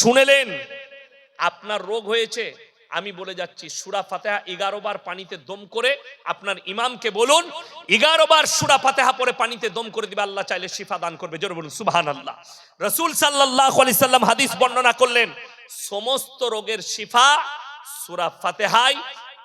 শুনেলেন, আপনার রোগ হয়েছে, আমি বলে যাচ্ছি, সুরা ফাতেহা এগারো বার পানিতে দম করে আপনার ইমামকে বলুন, এগারো বার সুরা ফাতেহা পরে পানিতে দম করে দিবে, আল্লাহ চাইলে শিফা দান করবে। জোরে বলুন সুবহান আল্লাহ রসুল সাল্লাহ আলি সাল্লাম হাদিস বর্ণনা করলেন, সমস্ত রোগের শিফা সুরা ফাতেহাই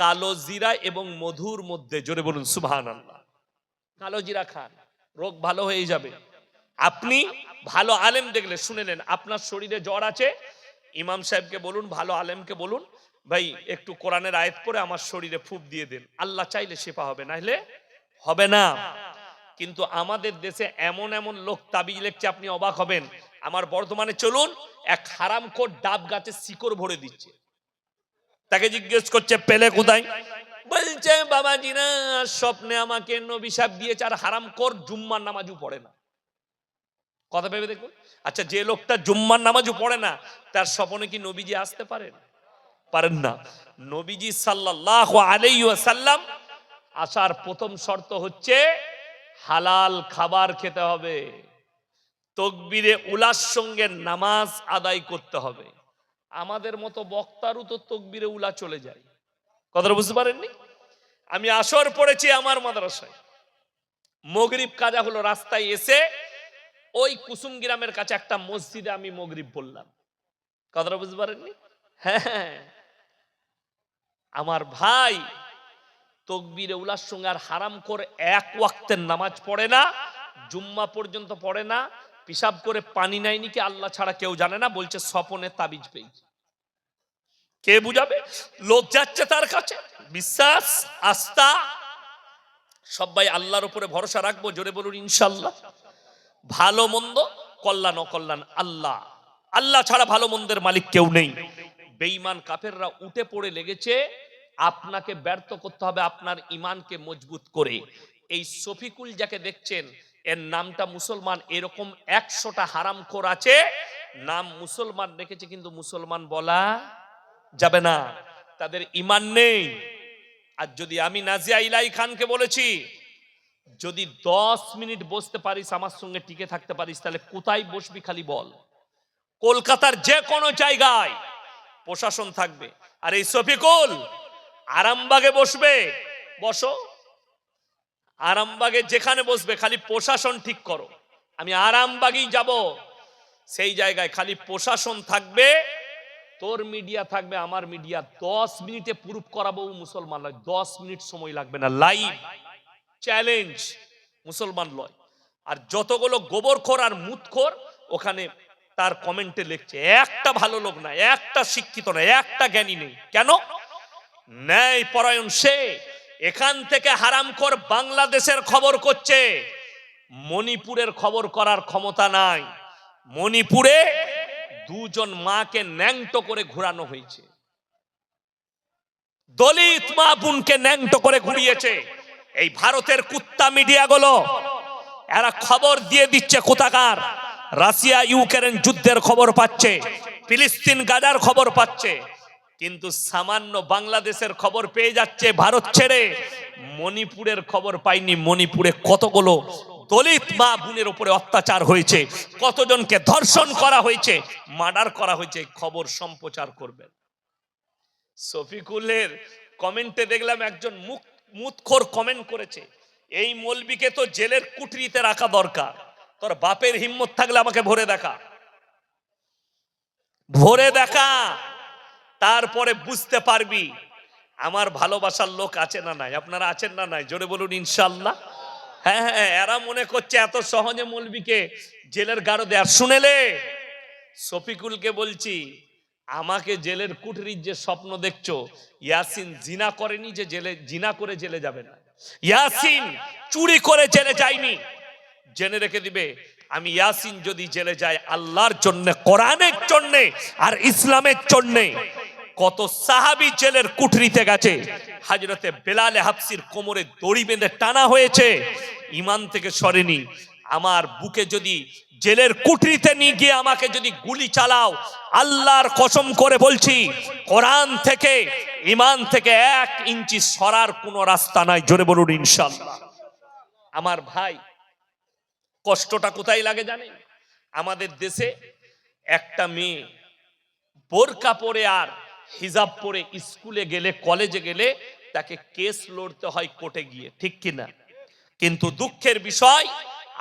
কালো জিরা এবং মধুর মধ্যে। জোরে বলুন সুবহান আল্লাহ কালো জিরা খান, রোগ ভালো হয়ে যাবে। আপনি ভালো আলেম দেখলে শুনেলেন আপনার শরীরে জ্বর আছে? ইমাম সাহেবকে বলুন, ভালো আলেমকে বলুন, ভাই, একটু কোরআনের আয়াত পরে আমার শরীরে ফুপ দিয়ে দেন। আল্লাহ চাইলে শেফা হবে না হলে হবে না। কিন্তু আমাদের দেশে এমন এমন লোক, তাবিজ লিখছে, আপনি অবাক হবেন। আমার বর্তমানে চলুন, এক হারামখোর ডাব গাছে শিকড় ভরে দিচ্ছে। তাকে জিজ্ঞেস করছে, পেলে কোথায়? বলছে, বাবাজি না, স্বপ্নে আমাকে নবী সাহেব দিয়েছে, আর হারাম কর জুম্মার নামাজও পড়ে না। কথা ভেবে দেখুন। আচ্ছা যে লোকটা জুম্মার নামাজও পড়ে না, তার স্বপনে কি নবীজি আসতে পারেন? পারেন না। নবীজি সাল্লাহ আলাইসাল্লাম আসার প্রথম শর্ত হচ্ছে, হালাল খাবার খেতে হবে। তকবিরে উলার সঙ্গে নামাজ আদায় করতে হবে। আমাদের মতো বক্তারও তো তকবিরে উলা চলে যায়। কথাটা বুঝতে পারেননি? আমি আসর পড়েছি আমার মাদ্রাসায়। মগরিব কাজা হলো রাস্তায় এসে ওই কুসুম গ্রামের কাছে একটা মসজিদে আমি মগরিব বললাম। কথাটা বুঝতে পারেননি? হ্যাঁ। আমার ভাই তকবিরে উলার সঙ্গে আর হারাম করে এক ওয়াক্তের নামাজ পড়ে না, জুম্মা পর্যন্ত পড়ে না পিসাব করে পানি নেয়নি কি আল্লাহ ছাড়া কেউ জানে না? বলছে, স্বপনে তাবিজ পেয়েছে। কে বুঝাবে? লোক যাচ্ছে তার কাছে। বিশ্বাস, আস্থা, সবাই আল্লাহর উপরে ভরসা রাখব, জোরে বলুন ইনশাল্লাহ। ভালো মন্দ, কল্যাণ অকল্যাণ, আল্লাহ। আল্লাহ ছাড়া ভালো মন্দের মালিক কেউ নেই। বেঈমান কাফেররা উঠে পড়ে লেগেছে, আপনাকে ব্যর্থ করতে হবে আপনার ইমানকে মজবুত করে। এই শফিকুল যাকে দেখছেন, এর নামটা মুসলমান, এরকম একশোটা হারাম হারামখোর আছে, নাম মুসলমান রেখেছে, কিন্তু মুসলমান বলা যাবে না। তাদের ইমান নেই। আর যদি আমি নাজিয়া ইলাই খানকে বলেছি যদি দশ মিনিট বসতে পারিস, আমার সঙ্গে টিকে থাকতে পারিস, তাহলে কোথায় বসবি খালি বল? কলকাতার যে কোনো জায়গায় প্রশাসন থাকবে। আর এই শফিকুল, আরামবাগে বসবে। বসো। আরামবাগে যেখানে বসবে, খালি প্রশাসন ঠিক করো। আমি আরামবাগেই যাব। সেই জায়গায় খালি প্রশাসন থাকবে, তোর মিডিয়া থাকবে, আমার মিডিয়া। দশ মিনিটে প্রুফ করাবো মুসলমান দশ মিনিট সময় লাগবে না। লাইভ। চ্যালেঞ্জ মুসলমান লয়। আর যতগুলো গোবরখোর আর মুতখোর ওখানে তার কমেন্টে লিখছে, একটা ভালো লোক না, একটা শিক্ষিত না, একটা জ্ঞানী নেই। কেন? ন্যায় পরায়ণ সে এখান থেকে হারামখোর বাংলাদেশের খবর করছে, মণিপুরের খবর করার ক্ষমতা নাই। মণিপুরে দুজন মাকে ন্যাংটো করে ঘুরানো হয়েছে। দলিত মা বোনকে ন্যাংটো করে ঘুরিয়েছে। এই ভারতের কুত্তা মিডিয়াগুলো, এরা খবর দিয়ে দিচ্ছে কোথাকার। রাশিয়া, ইউক্রেন যুদ্ধের খবর পাচ্ছে, ফিলিস্তিন, গাজার খবর পাচ্ছে। কিন্তু সামান্য বাংলাদেশের খবর পেয়ে যাচ্ছে ভারত ছেড়ে। মণিপুরের খবর পাইনি, মণিপুরে কতগুলো দলিত মা বোনের উপরে অত্যাচার হয়েছে, কতজনকে ধর্ষণ করা হয়েছে, মার্ডার করা হয়েছে খবর সম্প্রচার করবেন। শফিকুলের কমেন্টে দেখলাম একজন মুখ মুতখোর কমেন্ট করেছে, এই মলবিকে তো জেলের কুটরিতে রাখা দরকার, তোর বাপের হিম্মত থাকলে আমাকে ভরে দেখা। ভরে দেখা, তারপরে বুঝতে পারবি আমার ভালোবাসার লোক আছে না নাই, আপনারা আছেন না নাই, জোরে বলুন ইনশাল্লাহ। হ্যাঁ হ্যাঁ এরা মনে করছে এত সহজে মলবিকে জেলের গাঢ় দেয়ার শুনেলে শফিকুলকে বলছি আমাকে জেলের কুঠরির যে স্বপ্ন দেখছ, ইয়াসিন জিনা করেনি যে জেলে, জিনা করে জেলে যাবে না। ইয়াসিন চুরি করে জেলে যায়নি। জেনে রেখে দিবে, আমি ইয়াসিন যদি জেলে যাই আল্লাহর জন্য, কোরআনের জন্য আর ইসলামের জন্য, কত সাহাবি জেলের কুঠরিতে গেছে। হাজরতে বেলালে হাফসির কোমরে দড়ি বেঁধে টানা হয়েছে ইমান থেকে সরেনি। আমার বুকে যদি জেলের কুঠরিতে নিয়ে গিয়ে আমাকে যদি গুলি চালাও, আল্লাহর কসম করে বলছি, কোরআন থেকে ইমান থেকে এক ইঞ্চি সরার কোনো রাস্তা নাই, জোরে বলুন ইনশাল্লাহ আমার ভাই, কষ্টটা কোথায় লাগে জানেন? আমাদের দেশে একটা মেয়ে বোরকা পরে আর হিজাব পরে স্কুলে গেলে, কলেজে গেলে তাকে কেস লড়তে হয় কোর্টে গিয়ে, ঠিক কিনা? কিন্তু দুঃখের বিষয়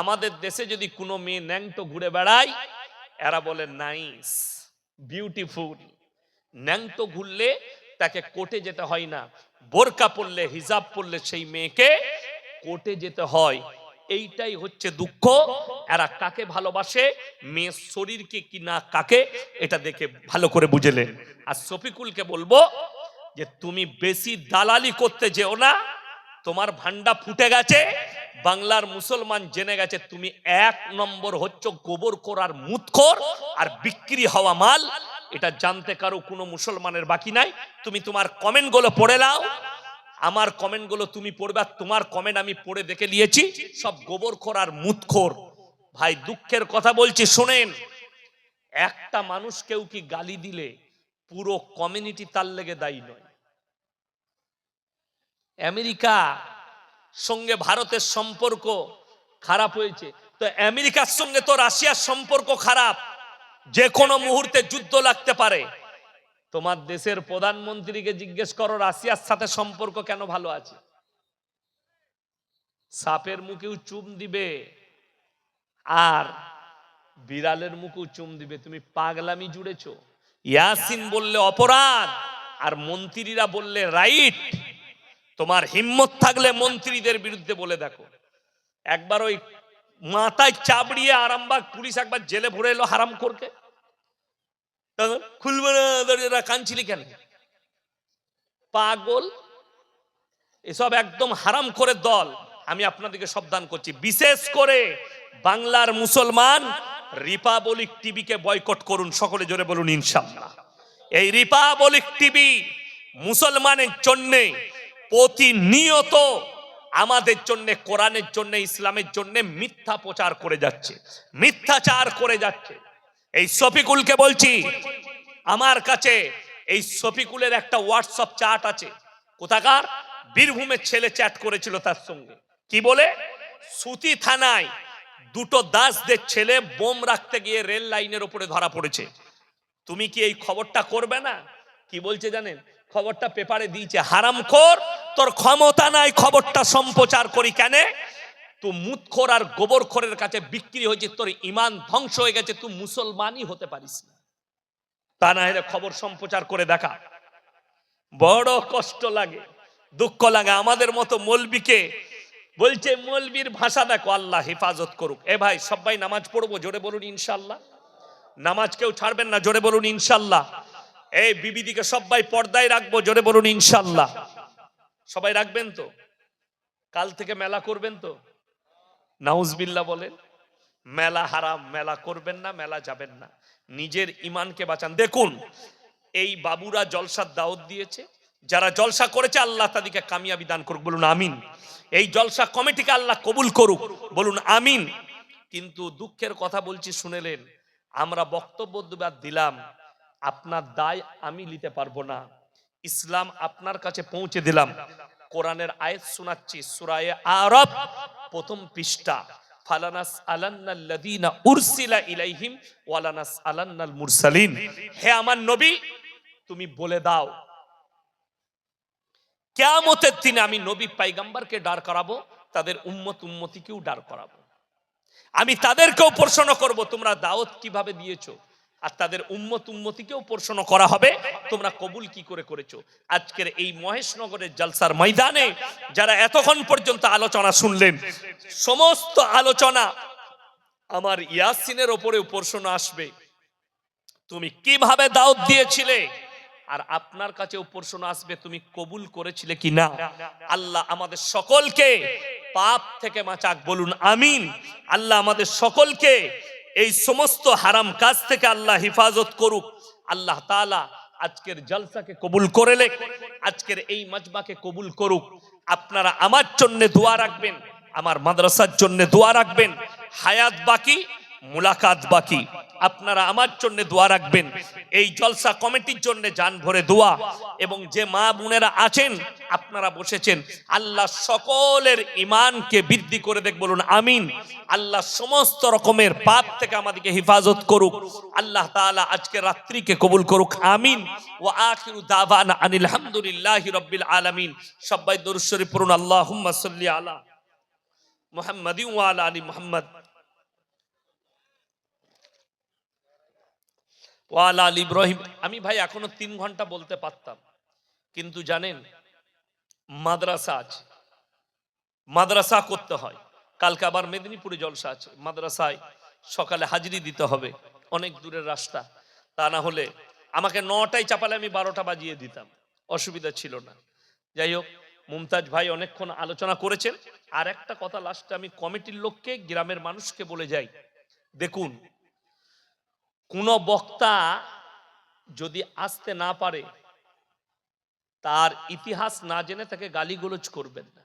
আমাদের দেশে যদি কোনো মেয়ে ন্যাংটো ঘুরে বেড়ায়, এরা বলে, নাইস বিউটিফুল ন্যাংটো ঘুরলে তাকে কোর্টে যেতে হয় না। বোরকা পরলে, হিজাব পরলে সেই মেয়েকে কোর্টে যেতে হয়। এইটাই হচ্ছে দুঃখ। এরা কাকে ভালোবাসে? মেয়ের শরীরকে কি না কাকে? এটা দেখে ভালো করে বুঝেলেন আর শফিকুলকে বলব যে, তুমি বেশি দালালি করতে যেও না। তোমার ভান্ডা ফুটে গেছে। বাংলার মুসলমান জেনে গেছে, তুমি এক নম্বর হচ্ছ গোবর করার মুতখোর আর বিক্রি হওয়া মাল। এটা জানতে কারও কোনো মুসলমানের বাকি নাই। তুমি তোমার কমেন্টগুলো পড়ে নাও। আমার কমেন্টগুলো তুমি পড়বে আর তোমার কমেন্ট আমি পড়ে দেখে নিয়েছি। সব গোবর করার মুতখোর ভাই, দুঃখের কথা বলছি, শোনেন। একটা মানুষ কেউ কি গালি দিলে পুরো কমিউনিটি তার লেগে দায়ী নয়। আমেরিকা সঙ্গে ভারতের সম্পর্ক খারাপ হয়েছে। তো আমেরিকার সঙ্গে তো রাশিয়ার সম্পর্ক খারাপ। যে কোনো মুহূর্তে যুদ্ধ লাগতে পারে। তোমার দেশের প্রধানমন্ত্রীকে জিজ্ঞেস করো, রাশিয়ার সাথে সম্পর্ক কেন ভালো আছে? সাপের মুখেও চুম দিবে। আর বিড়ালের মুখেও চুম দিবে। তুমি পাগলামি জুড়েছো। ইয়াসিন বললে অপরাধ, আর মন্ত্রীরা বললে রাইট। তোমার হিম্মত থাকলে মন্ত্রীদের বিরুদ্ধে বলে দেখো। একবার ওই মাথায় চাবড়িয়ে আরামবাগ পুলিশ একবার জেলে ভরে এলো হারাম করকে খুলবে না কাঁদছিলি কেন? পাগল? এসব একদম হারাম করে দল। আমি আপনাদেরকে সাবধান করছি। বিশেষ করে বাংলার মুসলমান রিপাবলিক টিভিকে বয়কট করুন। সকলে জোরে বলুন ইনশাল্লাহ এই রিপাবলিক টিভি মুসলমানের জন্যে প্রতিনিয়ত আমাদের জন্য, কোরআনের জন্য, ইসলামের জন্য মিথ্যা প্রচার করে যাচ্ছে। মিথ্যাচার করে যাচ্ছে। এই শফিকুলকে বলছি, আমার কাছে এই শফিকুলের একটা হোয়াটসঅ্যাপ চাট আছে। কোথাকার? বীরভূমের ছেলে চ্যাট করেছিল তার সঙ্গে। কি বলে? সুতি থানায় দুটো দাসদের ছেলে বোম রাখতে গিয়ে রেল লাইনের উপরে ধরা পড়েছে। তুমি কি এই খবরটা করবে না? কি বলছে জানেন? খবরটা পেপারে দিয়েছে, হারাম কর তোর ক্ষমতা নাই, খবরটা সম্প্রচার করি কেন? তুই মুতখোর আর গোবরখোরের কাছে বিক্রি হয়েছে, তোর ইমান ধ্বংস হয়ে গেছে, তুই মুসলমানই হতে পারিস তা না হলে খবর সম্প্রচার করে দেখা। বড় কষ্ট লাগে, দুঃখ লাগে। আমাদের মতো মলবিকে বলছে, মলবির ভাষা দেখো, আল্লাহ হেফাজত করুক। এ ভাই, সবাই নামাজ পড়ব, জোরে বলুন ইনশাল্লাহ। নামাজ কেউ ছাড়বেন না, জোরে বলুন ইনশাল্লাহ। এই বিবিদিকে সবাই পর্দায় রাখব, জোরে বলুন ইনশাল্লাহ সবাই রাখবেন তো? কাল থেকে মেলা করবেন তো? নাউজবিল্লা বলেন, মেলা হারাম, মেলা করবেন না, মেলা যাবেন না। নিজের ইমানকে বাঁচান। দেখুন, এই বাবুরা জলসার দাওয়াত দিয়েছে। যারা জলসা করেছে, আল্লাহ তাদেরকে কামিয়াবি দান করুক, বলুন আমিন। এই জলসা কমিটিকে আল্লাহ কবুল করুক, বলুন আমিন। কিন্তু দুঃখের কথা বলছি শুনেলেন আমরা বক্তব্য দিলাম আপনার দায় আমি নিতে পারব না। ইসলাম আপনার কাছে পৌঁছে দিলাম। কোরআনের আয়াত শোনাচ্ছি, সুরায়ে আরব প্রথম পৃষ্ঠা। ফালানাস আলান্নাল্লাযীনা উরসিলা ইলাইহিম ওয়ালানাস আলান্নাল মুরসালিন। হে আমার নবী, তুমি বলে দাও, কিয়ামতের দিনে আমি নবী পাইগাম্বারকে ডার করাবো, তাদের উম্মত উম্মতিকেও ডার করাবো। আমি তাদেরকেও প্রশ্ন করব, তোমরা দাওয়াত কীভাবে দিয়েছ? আর তাদের উম্মত উম্মতিকেও প্রশ্ন করা হবে, তোমরা কবুল কি করে করেছ? আজকের এই মহেশনগরের জলসার ময়দানে যারা এতক্ষণ পর্যন্ত আলোচনা শুনলেন, সমস্ত আলোচনা আমার ইয়াসিনের ওপরেও প্রশ্ন আসবে। তুমি কীভাবে দাওয়াত দিয়েছিলে? আর আপনার কাছেও প্রশ্ন আসবে, তুমি কবুল করেছিলে কি না? আল্লাহ আমাদের সকলকে পাপ থেকে বাঁচাক, বলুন আমিন। আল্লাহ আমাদের সকলকে এই সমস্ত হারাম কাজ থেকে আল্লাহ হেফাজত করুক। আল্লাহ তালা আজকের জলসাকে কবুল করে করেলে আজকের এই মাজমাকে কবুল করুক। আপনারা আমার জন্য দোয়া রাখবেন, আমার মাদ্রাসার জন্য দোয়া রাখবেন। হায়াত বাকি মুলাকাত বাকি। আপনারা আমার জন্য দোয়া রাখবেন। এই জলসা কমিটির জন্য যান ভরে দোয়া। এবং যে মা বোনেরা আছেন, আপনারা বসেছেন। আল্লাহ সকলের ইমানকে বৃদ্ধি করে দেখ, বলুন আমিন। আল্লাহ সমস্ত রকমের পাপ থেকে আমাদেরকে হেফাজত করুক। আল্লাহ তাআলা আজকে রাত্রিকে কবুল করুক, আমিন। ও আখিরু দাওয়ানা আনিল হামদুলিল্লাহি রাব্বিল আলামিন। সবাই দরুদ শরীফ পড়ুন, আল্লাহুম্মা সাল্লি আলা মুহাম্মাদিন ওয়া আলা আলি মুহাম্মদ। ওয়ালা আল ইব্রাহিম। আমি ভাই এখনও তিন ঘণ্টা বলতে পারতাম। কিন্তু জানেন, মাদ্রাসা আছে। মাদ্রাসা করতে হয়। কালকে আবার মেদিনীপুরে জলসা আছে। মাদ্রাসায় সকালে হাজিরি দিতে হবে। অনেক দূরের রাস্তা। তা না হলে আমাকে নটায় চাপালে আমি বারোটা বাজিয়ে দিতাম। অসুবিধা ছিল না। যাই হোক, মুমতাজ ভাই অনেকক্ষণ আলোচনা করেছেন। আর একটা কথা লাস্টে আমি কমিটির লোককে, গ্রামের মানুষকে বলে যাই। দেখুন কোন বক্তা যদি আসতে না পারে তার ইতিহাস না জেনে তাকে গালিগুলোজ করবেন না।